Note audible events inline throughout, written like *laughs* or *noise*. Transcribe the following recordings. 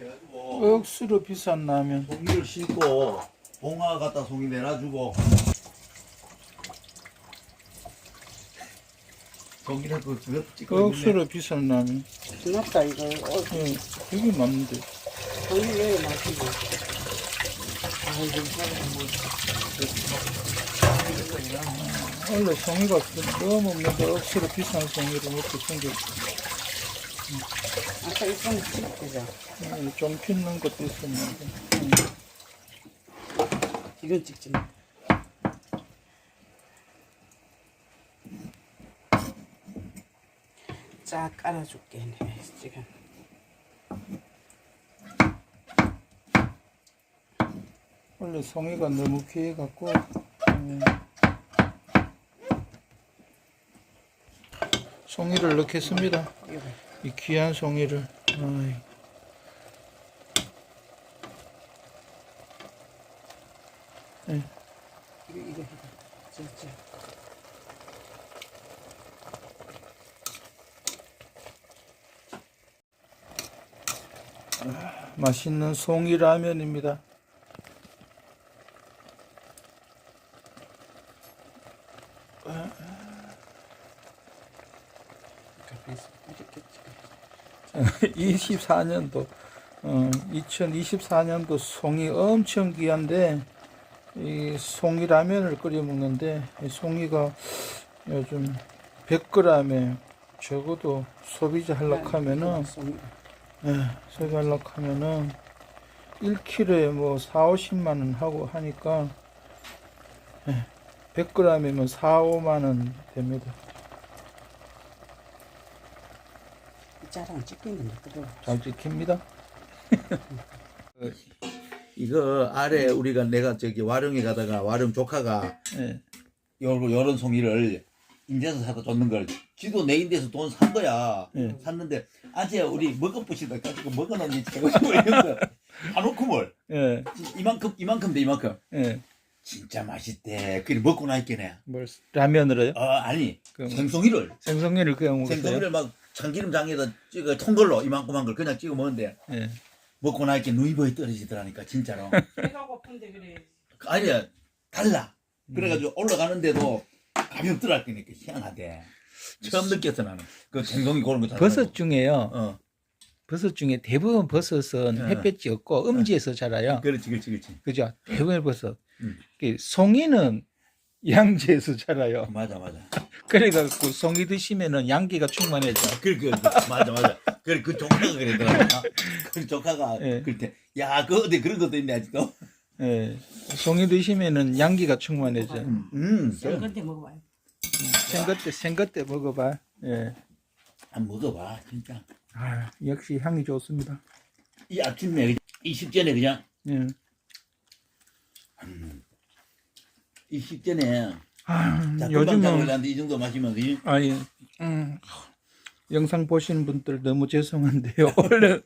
해가지고 억수로 비싼 라면. 송이를 싣고 봉화 갖다 송이 내놔주고 송이를 그 그거 찍고 있네. 억수로 비싼 라면. 고맙다 이거 어, 예, 되게 많은데. 당이 왜 아이고 사람 뭐 원래 송이가 그 너무 뭔가 억수로 비싼 송이를 먹고 생겼어. 아까 이건 찍자 예, 좀 핀는 것도 있었는데. 이건 찍지 마 쫙 깔아줄게 내가 지금 원래 송이가 너무 귀해갖고. 예. 송이를 넣겠습니다. 이거 이 귀한 송이를. 이거 이거 해봐 진짜 맛있는 송이 라면입니다. 2024년도 어, 2024년도 송이 엄청 귀한데 이 송이 라면을 끓여 먹는데 이 송이가 요즘 100g에 적어도 소비자 할락하면은 네, 예, 소비자 할락하면은 1kg에 뭐 4, 50만 원 하고 하니까 예, 100g이면 4, 5만 원 됩니다. 짜랑 찍히는데 그래 잘 찍힙니다. *laughs* 이거 아래 우리가 내가 저기 와룡에 가다가 와룡 조카가 예. 요런 요런 송이를 인제서 사다 줬는 걸 지도 내 인데서 돈 산 거야 예. 샀는데 아재 우리 먹어보시다 가지고 먹어놓니 제가 거한 오큼을 예, 이만큼 이만큼 돼 이만큼 예. 진짜 맛있대 그래 먹고 나있겠네 뭘 라면으로요? 어 아니 그럼 생송이를 생선회를 그냥 먹으세요? 생송이를 막 참기름 장에다 찍어 통걸로 이만큼한 걸 그냥 찍어 먹는데 예. 먹고 나니까 누이버에 떨어지더라니까 진짜로 *laughs* 배가 고픈데 그래 아니야 달라 그래가지고 올라가는데도 가볍더라 그러니까 희한하대 처음 느꼈어 나는 그 생송이 고른 거 버섯 중에요. 어 버섯 중에 대부분 버섯은 예. 햇볕이 없고 음지에서 자라요. 그렇지 그렇지 그렇지 그죠? 대부분 버섯. 음. 그 송이는 *laughs* 양지에서 자라요. 맞아 맞아 *laughs* 그래갖고 송이 드시면은 양기가 충만해져. 그, 그, 그 맞아 맞아 그래 그 조카가 그랬더라 *laughs* 그 조카가 예. 그때 야그 어디 그런 것도 있네 아직도 예. 송이 드시면은 양기가 충만해져. 음 그래. 근데 먹어봐요 생것때 생것때 먹어봐. 예. 한번 먹어봐 진짜 아, 역시 향이 좋습니다. 이 아침에 이 식전에 그냥 예. 이 식전에 아, 요즘은 이 정도 마시면 그지? 아니, 음, 영상 보시는 분들 너무 죄송한데요. *laughs* 원래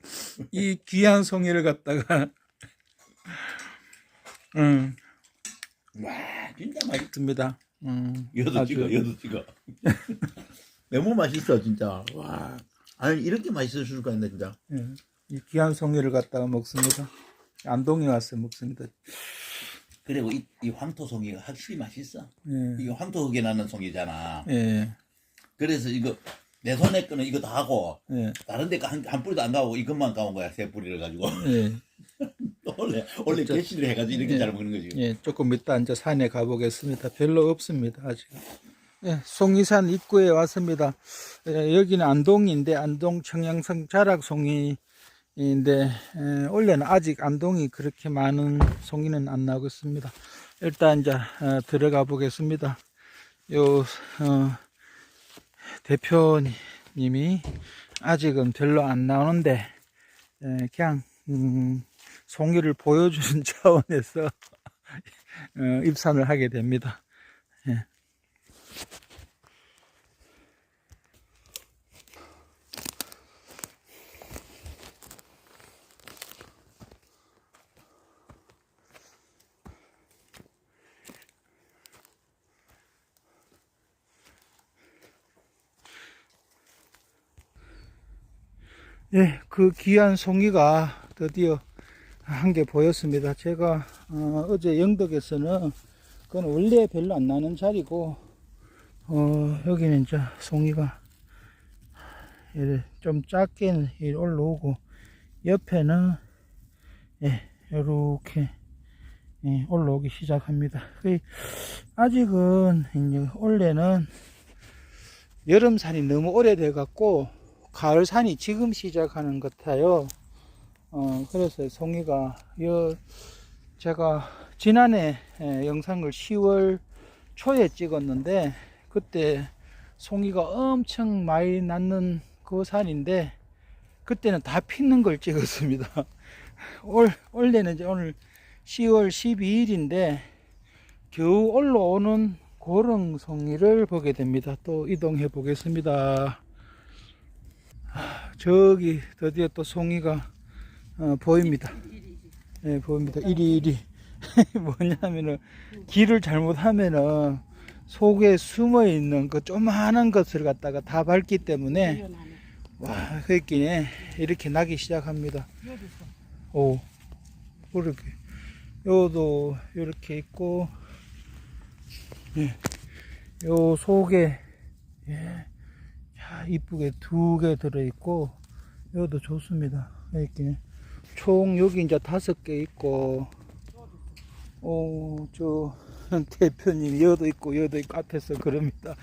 이 귀한 송이를 갖다가, 음, 와 진짜 맛있 듭니다. 음, 여도 아주- 찍어, 여도 찍어. *laughs* 너무 맛있어, 진짜. 와. 아니, 이렇게 맛있을 수가 있나, 진짜. 예, 이 귀한 송이를 갖다가 먹습니다. 안동에 와서 먹습니다. 그리고 이, 이 황토송이가 확실히 맛있어. 예, 이거 황토 흙에 나는 송이잖아. 예, 그래서 이거, 내 손에 거는 이거 다 하고, 예, 다른 데 한, 한 뿌리도 안 가고 이것만 가온 거야, 세 뿌리를 가지고. 예, *laughs* 원래, 원래 진짜- 개시를 해가지고 이렇게 예. 잘 먹는 거지. 예, 조금 이따 이제 산에 가보겠습니다. 별로 없습니다, 아직. 예, 송이산 입구에 왔습니다. 예, 여기는 안동인데, 안동 청양성 자락 송이 인데, 예, 원래는 아직 안동이 그렇게 많은 송이는 안 나오고 있습니다. 일단 이제, 어, 들어가 보겠습니다. 요, 어, 대표님이 아직은 별로 안 나오는데, 예, 그냥, 음, 송이를 보여주는 *laughs* 차원에서 어, 입산을 하게 됩니다. 예, 그 귀한 송이가 드디어 한 개 보였습니다. 제가 어, 제 영덕에서는 그건 원래 별로 안 나는 자리고 어, 여기는 이제 송이가 좀 작게 올라오고 옆에는 예, 이렇게 예, 올라오기 시작합니다. 그 아직은 이제 원래는 여름산이 너무 오래돼 갖고 가을 산이 지금 시작하는 것 같아요. 어, 그래서 송이가 여 제가 지난해 예, 영상을 10월 초에 찍었는데 그때 송이가 엄청 많이 낳는 그 산인데 그때는 다 피는 걸 찍었습니다. *laughs* 올 올해는 이제 오늘 10월 12일인데 겨우 올라오는 그런 송이를 보게 됩니다. 또 이동해 보겠습니다. 아, 저기 드디어 또 송이가 어, 보입니다. 네, 보입니다. 이리 이리 *laughs* 뭐냐면은 길을 잘못하면은 속에 숨어 있는 그 조그마한 것을 갖다가 다 밟기 때문에. 와, 그랬기에 이렇게 나기 시작합니다. 오, 그렇게. 요도 이렇게 있고, 예, 요 속에, 예, 야, 이쁘게 두 개 들어있고, 요도 좋습니다. 이렇게. 총 여기 이제 다섯 개 있고, 어, 저, *laughs* 대표님, 여도 있고, 여도 있고, 앞에서 그럽니다.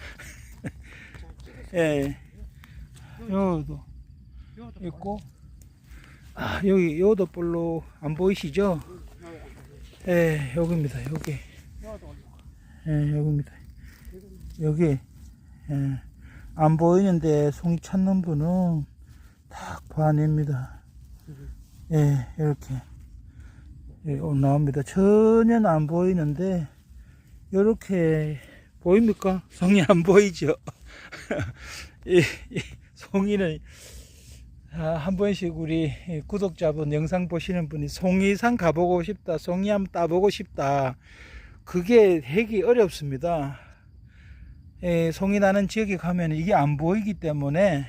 *laughs* 예. 요도 있고 아 여기 요도 볼로 안 보이시죠? 예 여기입니다 여기 예 여기입니다 여기 예, 안 보이는데 송이 찾는 분은 딱 봐냅니다 예 이렇게 예, 어, 나옵니다 전혀 안 보이는데 이렇게 보입니까? 송이 안 보이죠? *laughs* 이, 이 송이는 아, 한 번씩 우리 구독자분 영상 보시는 분이 송이산 가보고 싶다, 송이 한번 따보고 싶다. 그게 되기 어렵습니다. 예, 송이 나는 지역에 가면 이게 안 보이기 때문에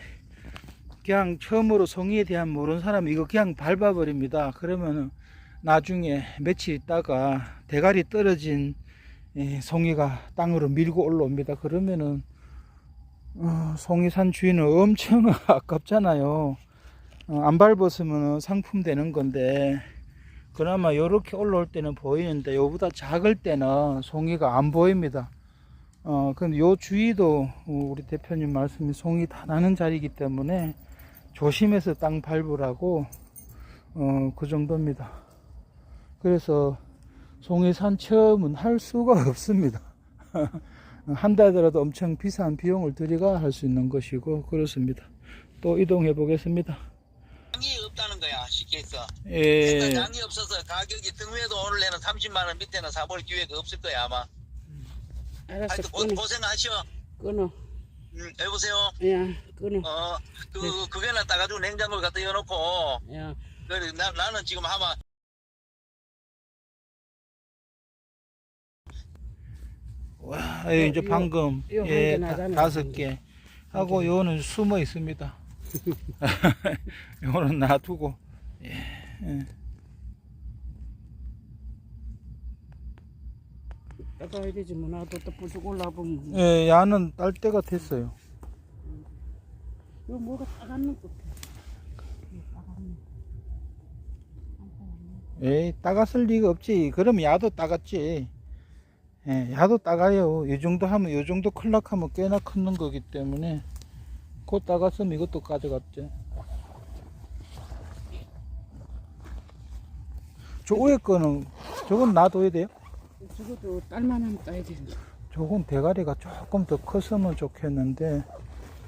그냥 처음으로 송이에 대한 모르는 사람은 이거 그냥 밟아버립니다. 그러면 나중에 며칠 있다가 대가리 떨어진 예, 송이가 땅으로 밀고 올라옵니다. 그러면은 어, 송이산 주인은 엄청 *laughs* 아깝잖아요. 어, 안 밟았으면 상품 되는 건데, 그나마 요렇게 올라올 때는 보이는데, 요보다 작을 때는 송이가 안 보입니다. 어, 근데 요 주위도 어, 우리 대표님 말씀이 송이 다 나는 자리이기 때문에 조심해서 땅 밟으라고, 어, 그 정도입니다. 그래서 송이산 체험은 할 수가 *laughs* 없습니다. *laughs* 한 달이라도 엄청 비싼 비용을 들여가 할 수 있는 것이고 그렇습니다. 또 이동해 보겠습니다. 양이 없다는 거야 쉽게 해서 예, 양이 없어서 가격이 등위에도 오늘 내는 30만 원 밑에는 사볼 기회가 없을 거야 아마 알았어 하여튼 고, 끊어. 고생하셔 끊어. 음, 여보세요. 야 끊어. 어 그 네. 그게나 따가지고 냉장고를 갖다 열어놓고. 야 그래 나, 나는 지금 아마. 와, 예, 이제 요- 방금 요 예, 다, 다섯 한개 하고 요는 숨어 있습니다. *laughs* *laughs* 요는 놔두고. 예, 예. 따가야 되지 뭐 나도 또 부쩍 올라보면 예, 야는 딸 때가 됐어요. 이거 뭐가 따갔는 것 같아 에이, 따갔을 리가 없지. 그럼 야도 따갔지. 예, 야도 따가요. 이 정도 하면, 이 정도 클락하면 꽤나 큰 거기 때문에. 곧 따갔으면 이것도 가져갔지. 저 위에 거는, 저건 놔둬야 돼요? 저것도 딸만하면 따야 되는데. 저건 대가리가 조금 더 컸으면 좋겠는데,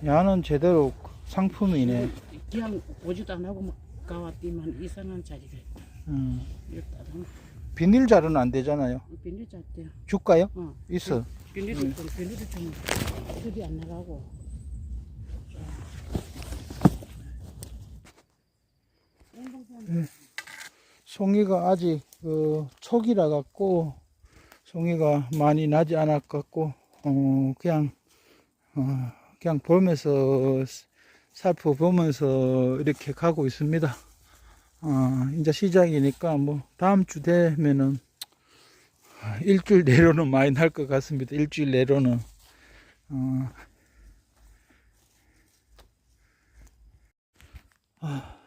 야는 제대로 상품이네. 그냥 오지도 안 하고 막 가왔더만 이상한 자리가 있다. 음, 비닐 자루는 안 되잖아요. 비닐 잣대요. 줄까요? 어. 있어. 비닐이 좀 비닐이 좀 소리 안 나가고. 송이가 아직 그 초기라 갖고 송이가 많이 나지 않았 갖고 어 그냥 어 그냥 보면서 살펴보면서 이렇게 가고 있습니다. 아, 이제 시작이니까 뭐 다음 주 되면은 일주일 내로는 많이 날 것 같습니다. 일주일 내로는. 어. 아,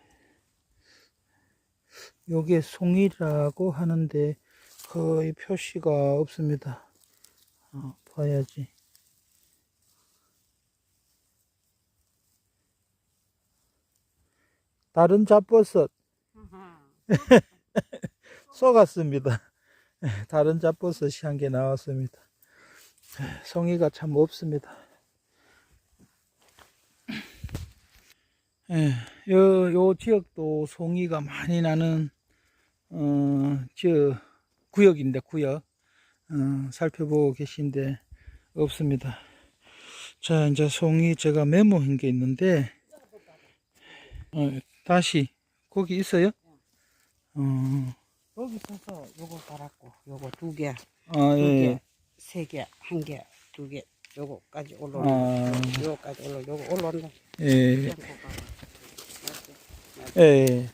요게 송이라고 하는데 거의 표시가 없습니다. 어, 봐야지. 다른 잡버섯 *laughs* 쏘갔습니다. *laughs* 다른 잡버섯이 한 개 나왔습니다. 송이가 참 없습니다. 예, 요, 요 지역도 송이가 많이 나는, 어, 저, 구역인데, 구역. 어, 살펴보고 계신데, 없습니다. 자, 이제 송이 제가 메모한 게 있는데, 어, 다시, 거기 있어요? 어, 여기 서서 요거 달았고 요거 두 개, 아, 두 예. 개, 세 개, 한 개, 두 개, 요거까지 올라온다. 아. 요거까지 올라, 요거 올라온다. 예, 가봐. 예,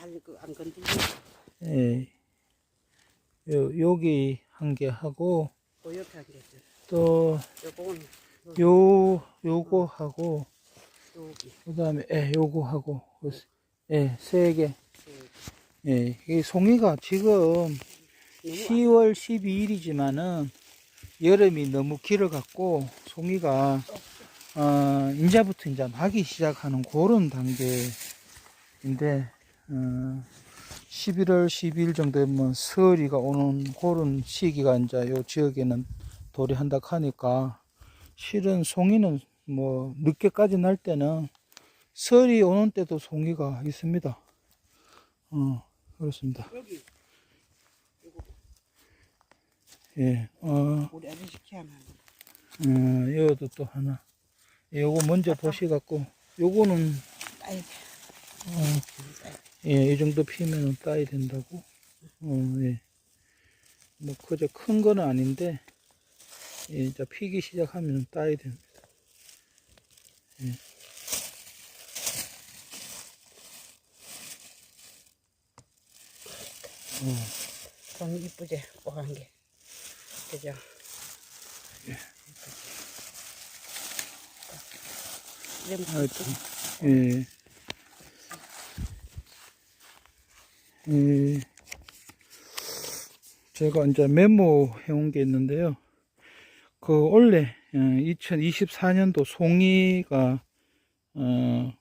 잘그안 건드리고 예. 요, 여기 한 개 하고, 또 옆에 한 개. 있어. 또, 요거는 요, 요거 하고, 여기. 그 다음에, 예, 요거 하고, 예, 세 개. 예, 이 송이가 지금 10월 12일이지만은 여름이 너무 길어 갖고 송이가 어, 이제부터 이제 나기 시작하는 그런 단계인데 어, 11월 12일 정도 되면 서리가 오는 그런 시기가 이제 요 지역에는 도래한다 하니까 실은 송이는 뭐 늦게까지 날 때는 설이 오는 때도 송이가 있습니다. 어, 그렇습니다. 여기 예, 어, 우리 아저씨 어, 여기도 또 하나. 요거 먼저 보시갖고, 요거는, 어, 예, 이 정도 피면은 따야 된다고. 어, 예. 뭐, 그저 큰 거는 아닌데, 예, 이제 피기 시작하면 따야 됩니다. 예. 좀 이쁘지 뽀한 게. 그죠? 이러면 하여튼, 예. 예. 제가 이제 메모해 온 게 있는데요. 그 원래 2024년도 송이가 어,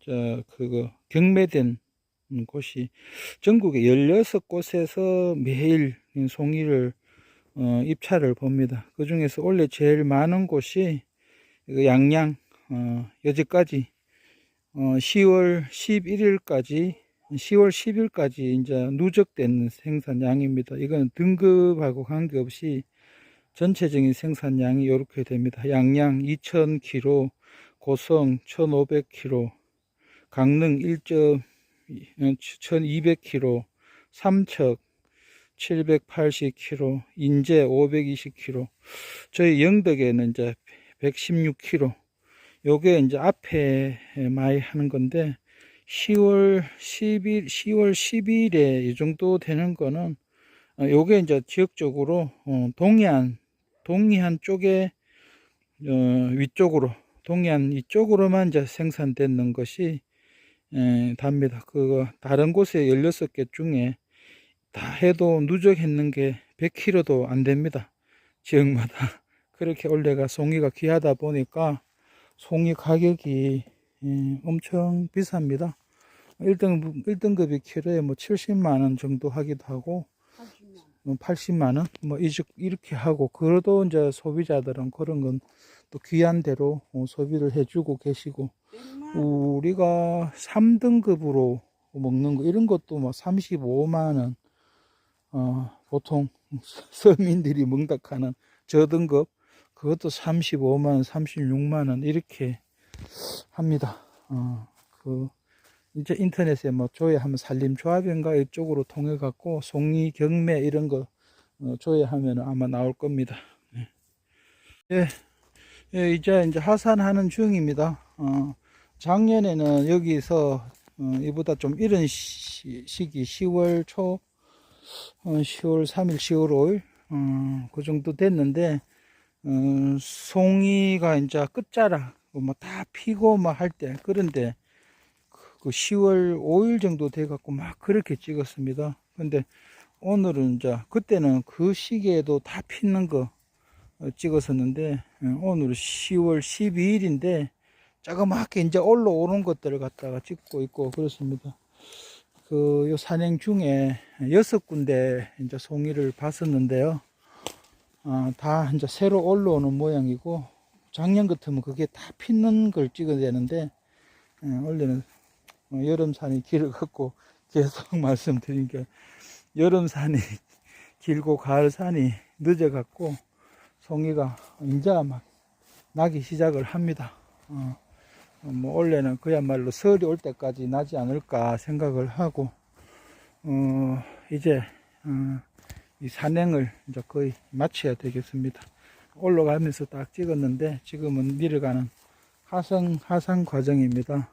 저 그거 경매된 곳이 전국에 16곳에서 매일 송이를 어, 입찰을 봅니다. 그 중에서 원래 제일 많은 곳이 그 양양 어, 여기까지 어, 10월 11일까지 10월 10일까지 이제 누적된 생산량입니다. 이건 등급하고 관계없이 전체적인 생산량이 이렇게 됩니다. 양양 2000kg, 고성 1500kg, 강릉 1.1200kg, 삼척 780kg, 인제 520kg, 저희 영덕에는 이제 116kg, 요게 이제 앞에 많이 하는 건데 10월 10일 10월 10일에 이 정도 되는 거는 어, 요게 이제 지역적으로 어, 동해안 동해안 쪽에 어, 위쪽으로 동해안 이쪽으로만 이제 생산되는 것이 에, 답니다. 그거 다른 곳에 16개 중에 다 해도 누적했는 게 100kg도 안 됩니다. 지역마다 *laughs* 그렇게 원래가 송이가 귀하다 보니까 송이 가격이 예, 엄청 비쌉니다. 1등, 1등급이 키로에 뭐 70만원 정도 하기도 하고, 80만원, 뭐, 이- 이렇게 하고, 그래도 이제 소비자들은 그런 건 또 귀한 대로 어, 소비를 해주고 계시고, 우리가 3등급으로 먹는 거, 이런 것도 뭐 35만원, 어, 보통 *laughs* 서민들이 먹닥하는 저등급, 그것도 35만원, 36만원, 이렇게 합니다. 어, 그, 이제 인터넷에 뭐 조회하면 산림조합인가 이쪽으로 통해 갖고 송이 경매 이런 거 어, 조회하면 아마 나올 겁니다. 예. 예, 예, 이제 이제 하산하는 중입니다. 어, 작년에는 여기서 어, 이보다 좀 이른 시, 시기 10월 초 어, 10월 3일 10월 5일 어, 그 정도 됐는데 어, 송이가 이제 끝자락 뭐 다 피고 막 할 때 그런데 그 10월 5일 정도 돼 갖고 막 그렇게 찍었습니다. 근데 오늘은 이제 그때는 그 시기에도 다 피는 거 어, 찍었었는데 어, 오늘은 10월 12일인데 자그맣게 이제 올라오는 것들을 갖다가 찍고 있고 그렇습니다. 그 요 산행 중에 여섯 군데 이제 송이를 봤었는데요. 아, 다 이제 새로 올라오는 모양이고 작년 같으면 그게 다 피는 걸 찍어야 되는데 예, 원래는 어, 여름산이 길어갖고 계속 *laughs* 말씀드린 게 여름산이 *laughs* 길고 가을산이 늦어갖고 송이가 이제 막 나기 시작을 합니다. 어, 어, 뭐 원래는 그야말로 설이 올 때까지 나지 않을까 생각을 하고 어, 이제 어, 이 산행을 이제 거의 마쳐야 되겠습니다. 올라가면서 딱 찍었는데 지금은 내려가는 하상 하상 과정입니다.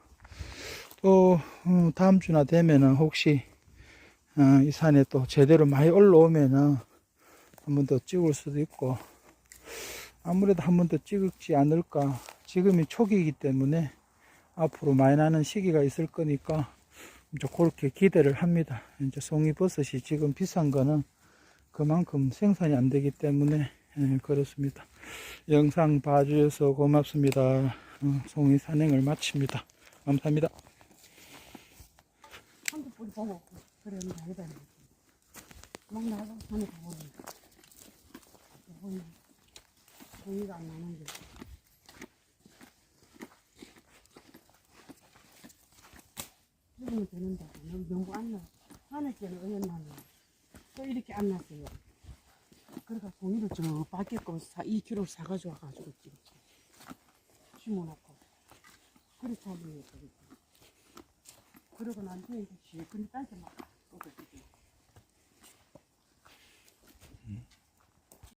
또 어, 다음 주나 되면은 혹시 어, 이 산에 또 제대로 많이 올라오면은 한 번 더 찍을 수도 있고 아무래도 한 번 더 찍지 않을까 지금이 초기이기 때문에 앞으로 많이 나는 시기가 있을 거니까 이제 그렇게 기대를 합니다. 이제 송이버섯이 지금 비싼 거는 그만큼 생산이 안 되기 때문에 예, 그렇습니다. 영상 봐주셔서 고맙습니다. 어, 송이 산행을 마칩니다. 감사합니다. 한두 보고 그래 나이다 막 나가 산에 가보니 보니 종이가 안 나는 게 지금은 되는데 너무 안 나. 하늘 때는 어였나면 또 이렇게 안 났어요. 그러니까 종이를 저 밖에 거 2kg 사가지고 와가지고 찍었지. 심어놓고. 그렇게 하면 되겠지. 그러고 난 뒤에 이제 근데 딴데 막